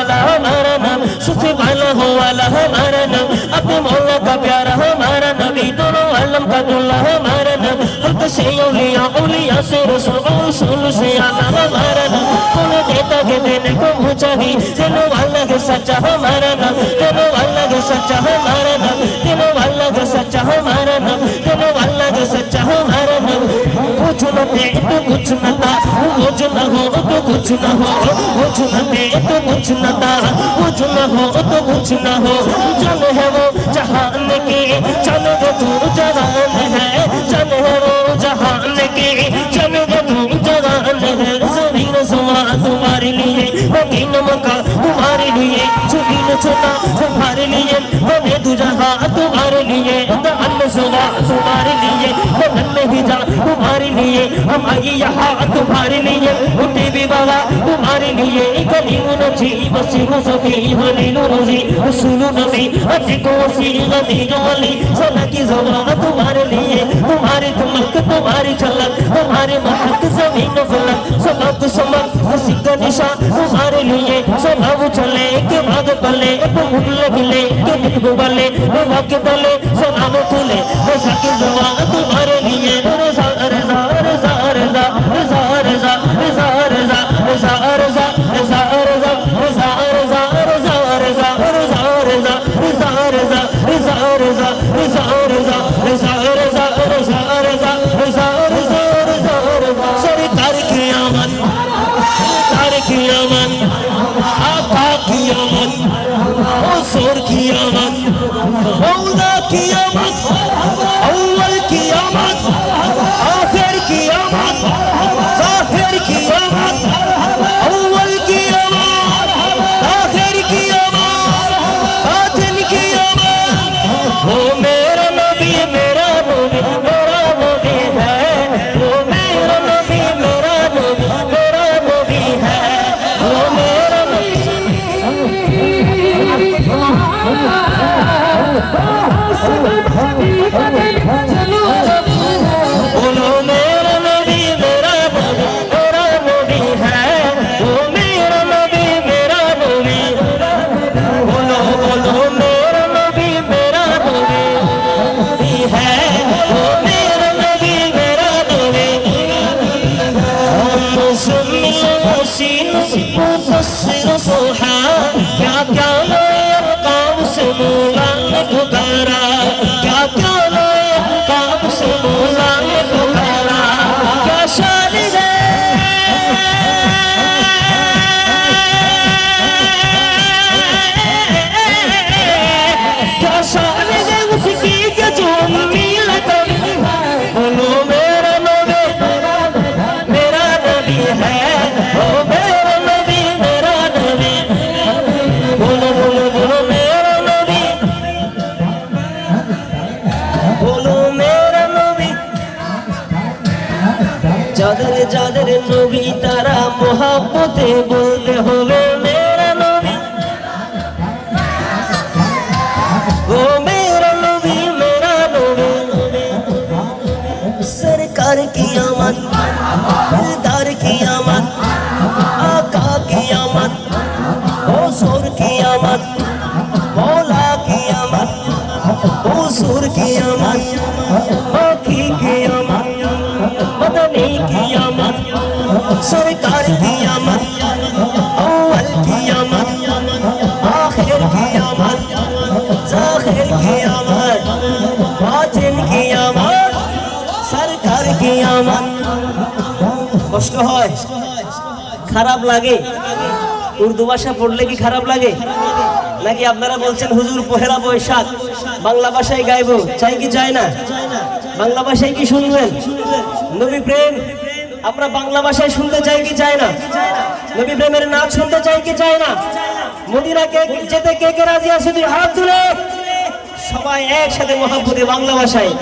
والا ہمارا نام صوفی والا ہو والا ہمارا نام اپنے مولا کا پیارا ہمارا نبی دونوں عالم کا دلہ ہمارا نام حق سے اولیاء اولیاء سے رسول رسول سے آنا ہمارا نام کون دیتا کہ دینے کو مجھا ہی دنوں اللہ کے سچا ہمارا نام دنوں اللہ کے سچا ہمارا نام دے تو کچھ نہ تھا، وہ جو نہ ہو تو کچھ نہ ہو، وہ جو نہ دے تو کچھ نہ تھا، وہ جو نہ ہو تو کچھ نہ ہو۔ جان ہے وہ جہان کی جان وہ دور جہان ہے، جان ہے وہ جہان کی جان وہ دور جہان ہے، زمین سوا تمہارے لیے مکین مکہ تمہارے لیے۔ ان چھوٹا تمہارے لیے بنے دو جہاں تمہارے لیے تمن سوا تمہارے لیے تمن بھی جا تمہارے لیے ہم آئی یہاں تمہارے لیے اٹھے بھی بابا تمہارے لیے کلیم نجی مسیح سفی حلیل روزی حسول نبی اجکو سی غزی جو علی صلح کی زبان تمہارے لیے تمہاری تمک تمہاری چلک تمہارے محق زمین فلک صلح تو سمک مسیح کا نشان تمہارے لیے صلح چلے کے بعد তোমাকে বলে উঠল গেলে তুমি বলে তোমাকে বলে সোনানো তুলে পোশাকে জমা তোমারে নিয়ে রে সা রে সা রে সা রে محبت بولتے ہوئے میرا نبی۔ وہ میرا نوی میرا نبی۔ سرکار کی آمد، دلدار کی آمد، آقا کی آمد، حضور کی آمد، مولا کی آمد، حضور کی آمد باقی کی آمد، مدنی کی কষ্ট হয়? খারাপ লাগে? উর্দু ভাষা পড়লে কি খারাপ লাগে? নাকি আপনারা বলছেন, হুজুর, পহেলা বৈশাখ, বাংলা ভাষায় গাইবো, চাই কি চায় না? বাংলা ভাষায় কি শুনবেন? নবী প্রেম আমরা বাংলা ভাষায় শুনতে চাই কি চাই না? নবী প্রেমের নাচ শুনতে চাই কি চাই না? মদিনা কে যেতে কে কে রাজি আছে তুই হাত তুলে। সবাই একসাথে মহাব্বতে বাংলা ভাষায়।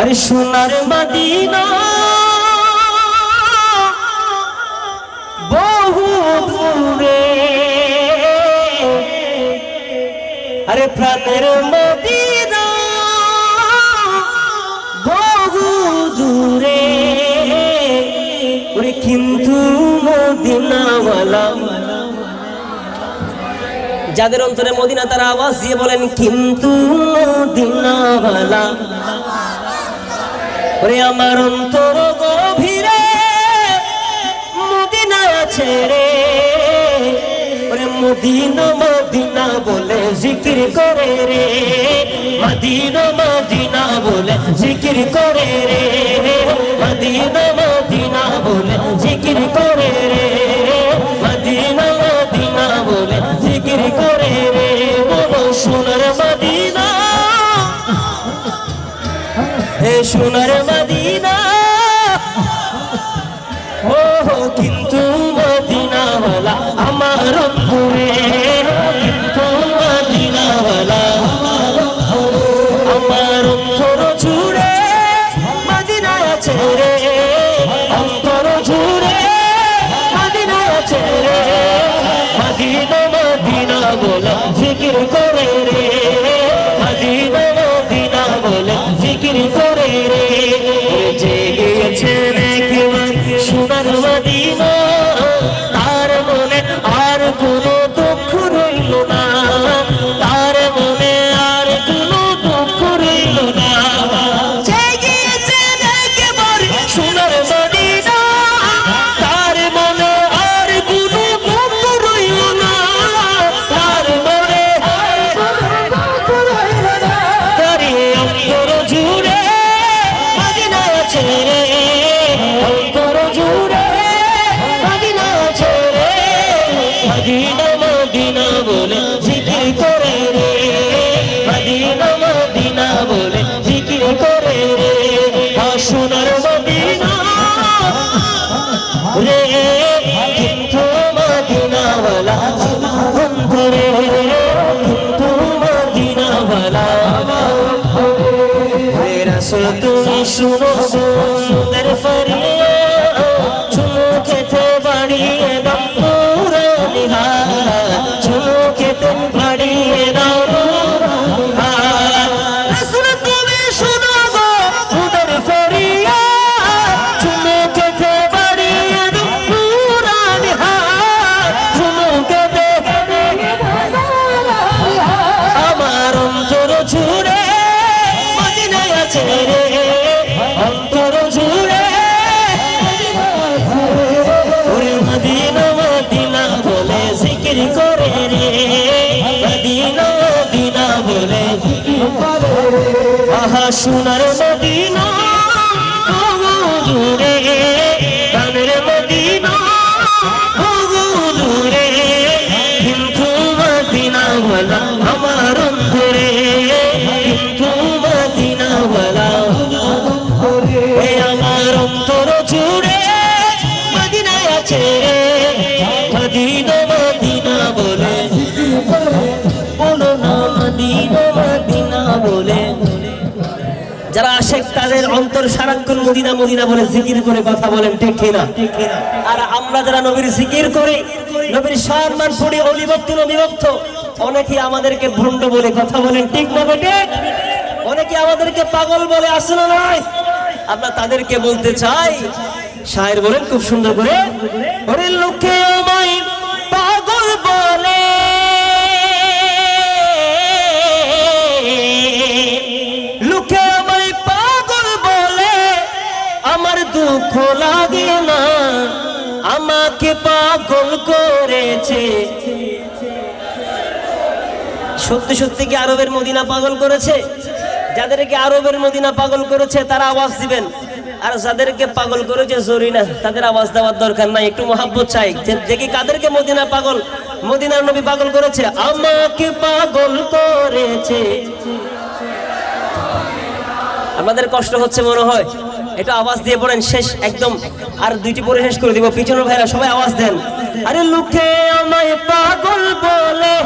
আরে সোনার মাদিনা, বহু দূরে। আরে প্রাণের মদিনা। মদিনাওয়ালা যাদের অন্তরে মদিনা তারা আওয়াজ দিয়ে বলেন, কিন্তু ওরে আমার অন্তর গভীরে মদিনা ছেড়ে ওরে মদিনা মদিনা বলে জিকির করে রে। মদিনা মদিনা বলে জিকির করে রে। মদিনা মদিনা বলে জিকির করে রে। সোনার মদিনা। ও কিন্তু কিন্তু মদিনাওয়ালা আমার অন্তর জুড়ে মদিনা মদিনা মদিনা মদিনা জিকির করে রে। জিকির করে রে শুনো সুন্দর ফরিয়া সোনার মদিনা। অন্তর সারাক্ষণ মদিনা মদিনা বলে জিকির করে কথা বলেন, ঠিক কিনা? আর আমরা যারা নবীর জিকির করি, নবীর সম্মান পড়ি অলিভক্ত, নবিভক্ত, অনেকে আমাদেরকে ভণ্ড বলে কথা বলেন, ঠিক না বেটে? অনেকে আমাদেরকে পাগল বলে, আসলে নয়। আমরা তাদেরকে বলতে চাই, শায়ের বলেন, খুব সুন্দর করে ওরে লোকে দুঃখ লাগে না। আমাকে পাগল করেছে। সত্যি সত্যি কি আরবের মদিনা পাগল করেছে? যাদেরকে আরবের মদিনা পাগল করেছে, তারা আওয়াজ দিবেন। আর যাদেরকে পাগল করেছে জরিনা তাদের আওয়াজ দেওয়ার দরকার নাই, একটু মহাব্বত চাই। দেখি কাদেরকে মদিনা পাগল, মদিনার নবী পাগল করেছে? আমাকে পাগল করেছে। আমাদের কষ্ট হচ্ছে মনে হয়। একটু আওয়াজ দিয়ে পড়েন, শেষ, একদম। আর দুইটি পরে শেষ করে দিব। পিছনের ভাইরা, সবাই আওয়াজ দেন। আরে লোকে আমায় পাগল বলে।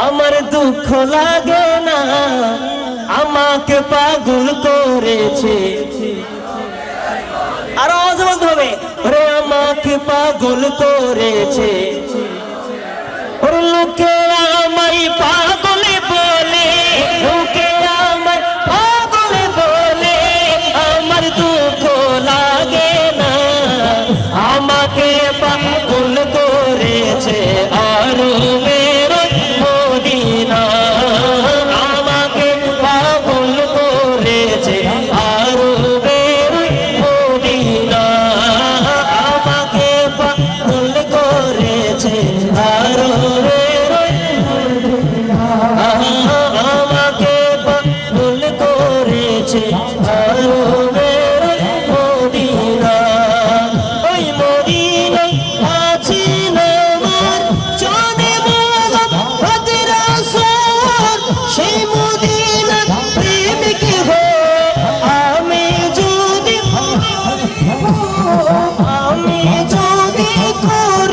আমার দুঃখ লাগে না। আমাকে পাগল করেছে। আরও আওয়াজ বলতে হবে রে আমাকে পাগল করেছে। ওর লোকে আমায় পাগলে বলে। লোকে লাগে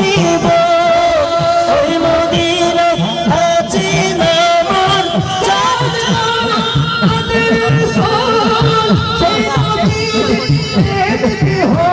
দিব। ওই মদিনা আছে নামন জান্নাতের সোনা সেই নবীর দেখতে হয়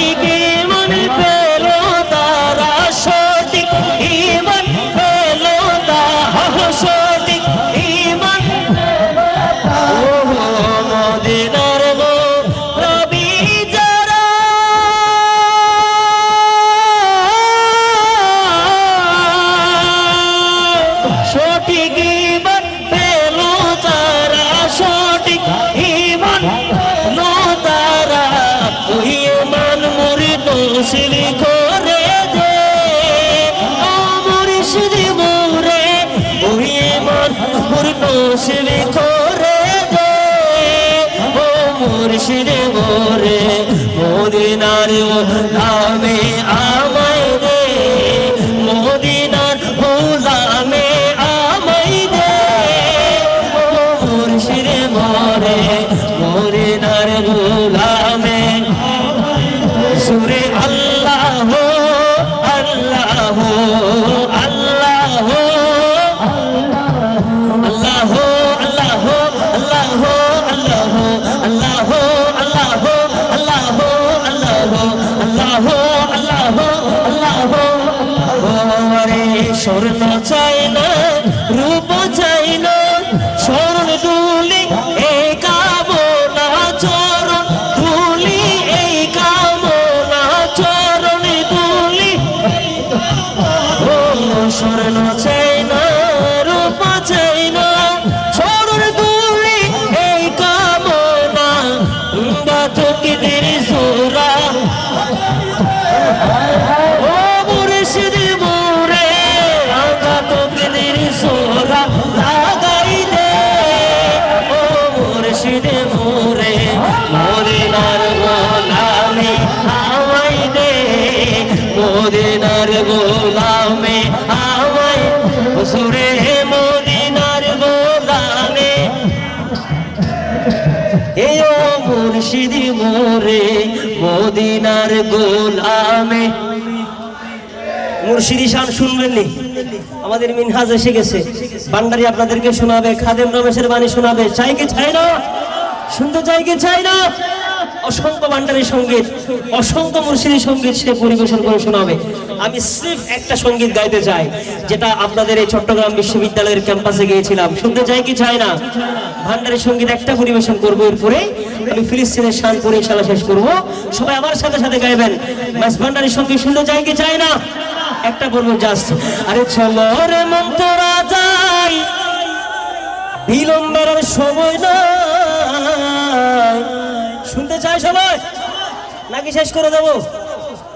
নবীকে আমি আর গোলামে মুর্শিদি শান শুনবেন নি আমাদের মিনহাজ এসে গেছে। আপনাদেরকে শোনাবে, খাদেম রমেশের বাণী শোনাবে। চাই চাই না? শুনতে চাই চাই না? অসংখ্য বান্ডারি সংগীত, অসংখ্য মুর্শিদি সংগীত সে পরিবেশন করে শোনাবে। আমি স্রেফ একটা সংগীত গাইতে চাই, যেটা আপনাদের এই চট্টগ্রাম বিশ্ববিদ্যালয়ের ক্যাম্পাসে গিয়েছিলাম। শুনতে চাই কি চাই না? ভান্ডারি সংগীত একটা পরিবেশন করব এরপরে। আমি ফিলিস্তিনের শান করে ইনশাল্লাহ শেষ করব। সবাই আমার সাথে সাথে গাইবেন। মাস ভান্ডারি সংগীত শুনতে চাই কি চাই না? একটা বলব জাস্ট আরে চলো রে তোরা যাই। বিলম্বের সময় নাই। শুনতে চাই সবাই? নাকি শেষ করে দেবো?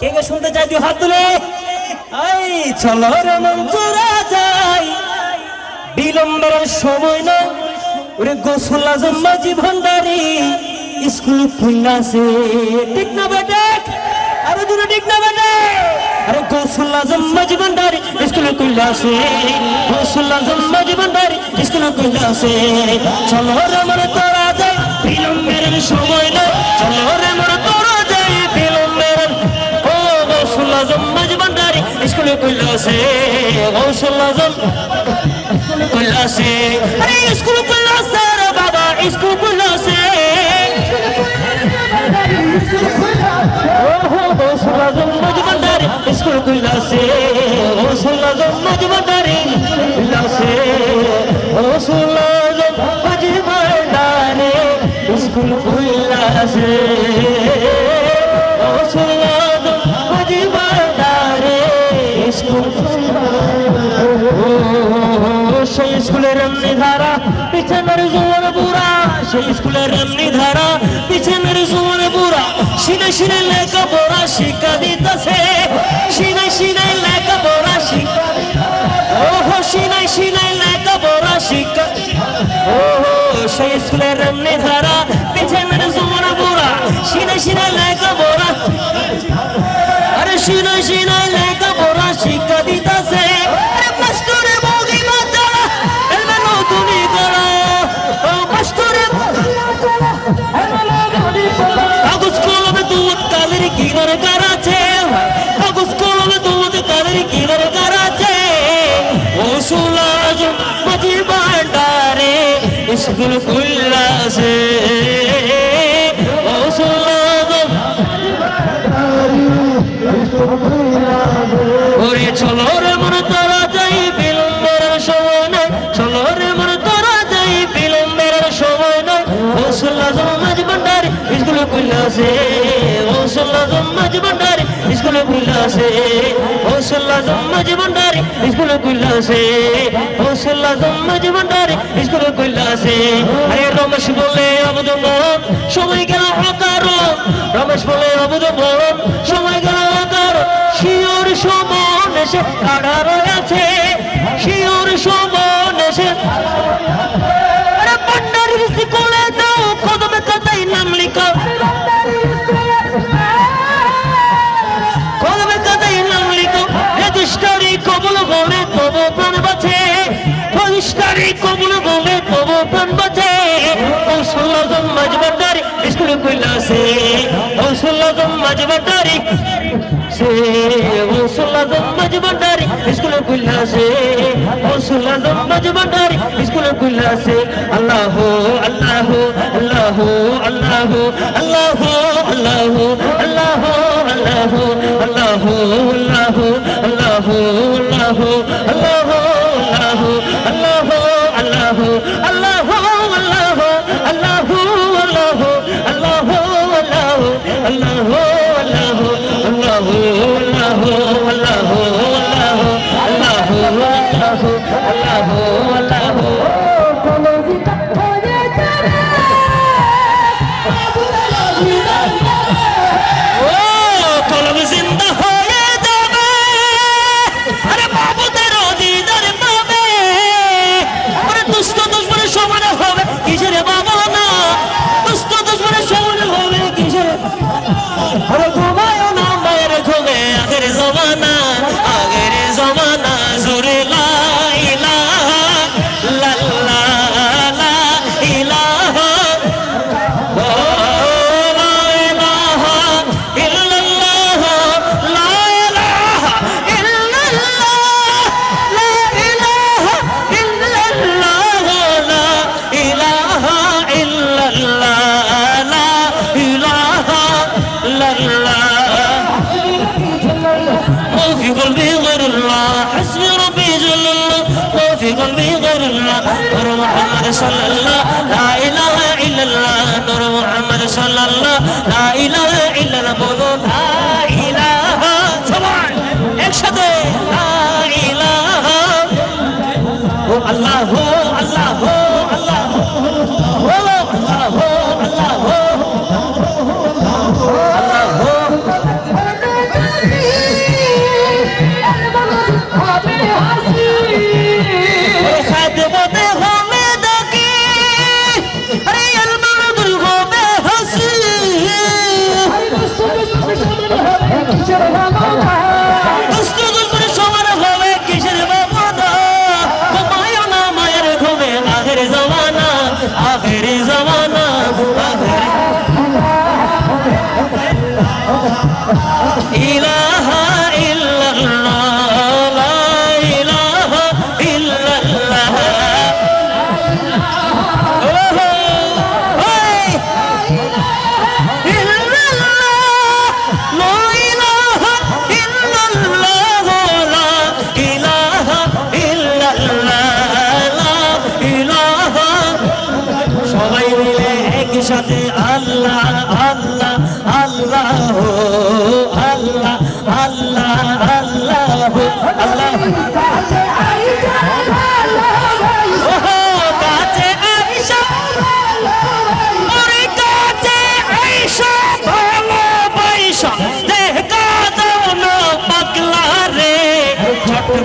কে কে শুনতে চাই তুই হাত তুলে। এই চলো রে তোরা যাই। বিলম্বের সময় না ওরে গোসল আজম মাঝি ভান্ডারি। স্কুল খুললাছে ঠিক না বেটে আরে দূরে ঠিক না বেটে আরে গোসল আজম মাঝি ভান্ডারি স্কুল খুললাছে গোসল আজম মাঝি ভান্ডারি স্কুল খুললাছে চলো রে মন তোরা যাই, বিলম্বের সময় না চলো রে মন তোরা যাই, বিলম্বের। ও গোসল আজম মাঝি ভান্ডারি স্কুল খুললাছে গোসল আজম কুলাসে আরে স্কুল কুলাসে রে বাবা, স্কুল সুলাজম মজবন্দারি স্কুল কুলাসে ও সুলাজম মজবন্দারি কুলাসে ও সুলাজম মজবন্দারি স্কুল ও সেই স্কুলের এমনি ধারা পিছনের জোয়ার বুড়া সেই স্কুলের এমনি ধারা পিছনের জোয়ার সিনে সিনে লেখা পড়া শিক্ষা দিতেছে। সিনে সিনে লেখা পড়া শিক্ষা ওহো সিনাই সিনাই লেখা পড়া শিক্ষা ওহো, সেই স্কুলের এমনি ধারা পিছনের জোয়ার বুড়া সিনে সিনে লেখা পড়া আরে সিনাই সিনাই লেখা পড়া শিক্ষা দিতেছে। খুললাছে ও সুলাজ ওরে চলো রে মন তোরা যাই বিলম্বের সময়। রে মন তোরা যাই বিলম্বের সময়। নয় ও সোল্লা জমাজ ভান্ডারি স্কুলে খুললাছে ও সোল্লা জমাজ ভান্ডারি স্কুলে খুললাছে ও সোল্লা জমাজ ভান্ডারি স্কুলে খুললাছে ও সোল্লা জমাজ ভান্ডারি খুললাছে আরে রমেশ বলে অবুধ মরণ সময় গেল অকারণ রমেশ বলে অবুধ মরণ সময় গেল অকারণ শিওর সমান এসে কাড়া রয়েছে? শিওর সমান ষোলো জন মাঝবাটারি স্কুলে কইলাছে ও ষোলো জন মাঝবাটারি সে ও ষোলো জন মাঝবাটারি স্কুলে কইলাছে ও ষোলো জন মাঝবাটারি স্কুলে কইলাছে আল্লাহ আল্লাহ আল্লাহ আল্লাহ আল্লাহ আল্লাহ আল্লাহ আল্লাহ আল্লাহ আল্লাহ আল্লাহ আল্লাহ আল্লাহ আল্লাহ Allah ভারত নূর মুহাম্মদ ইলাহা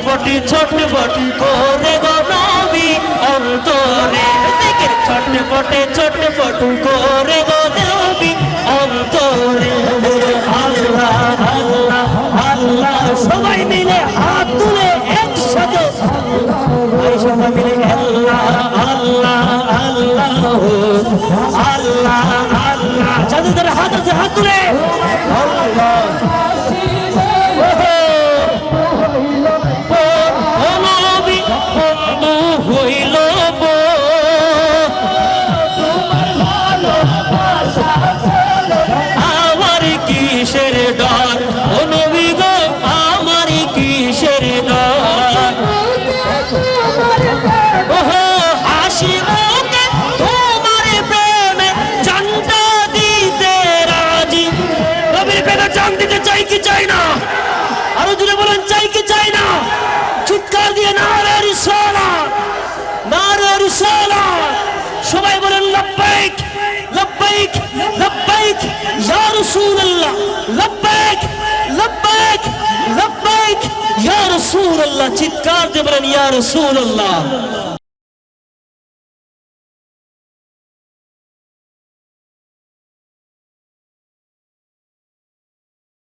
ছটপটি ছটপটি করে গো নবী অন্তরে। দেখে ছটপটে ছটপটি করে গো নবী অন্তরে। আল্লাহ আল্লাহ আল্লাহ সবাই মিলে হাত তুলে একসাথে। সবাই মিলে আল্লাহ আল্লাহ আল্লাহ। আল্লাহ আল্লাহ। যাদের হাত আছে হাত তুলে। আল্লাহ। কিসের ডর? ও নবী গো, আমার কিসের ডর? ওহো, হাসি তোমার প্রেমে জানটা দিতে রাজি। নবীর প্রেমে জান দিতে চাই কি চাই না? আরও জুড়ে বলেন, চাই কি চাই না? চিৎকার দিয়ে নারে রিসালা নারে রিসালা। সবাই বলেন, লব্বাইক লব্বাইক লব্বাইক। ইয়া রাসূলুল্লাহ। লব্বাইক লব্বাইক লব্বাইক ইয়া রাসূলুল্লাহ চিৎকার দিয়ে বলেন ইয়া রাসূলুল্লাহ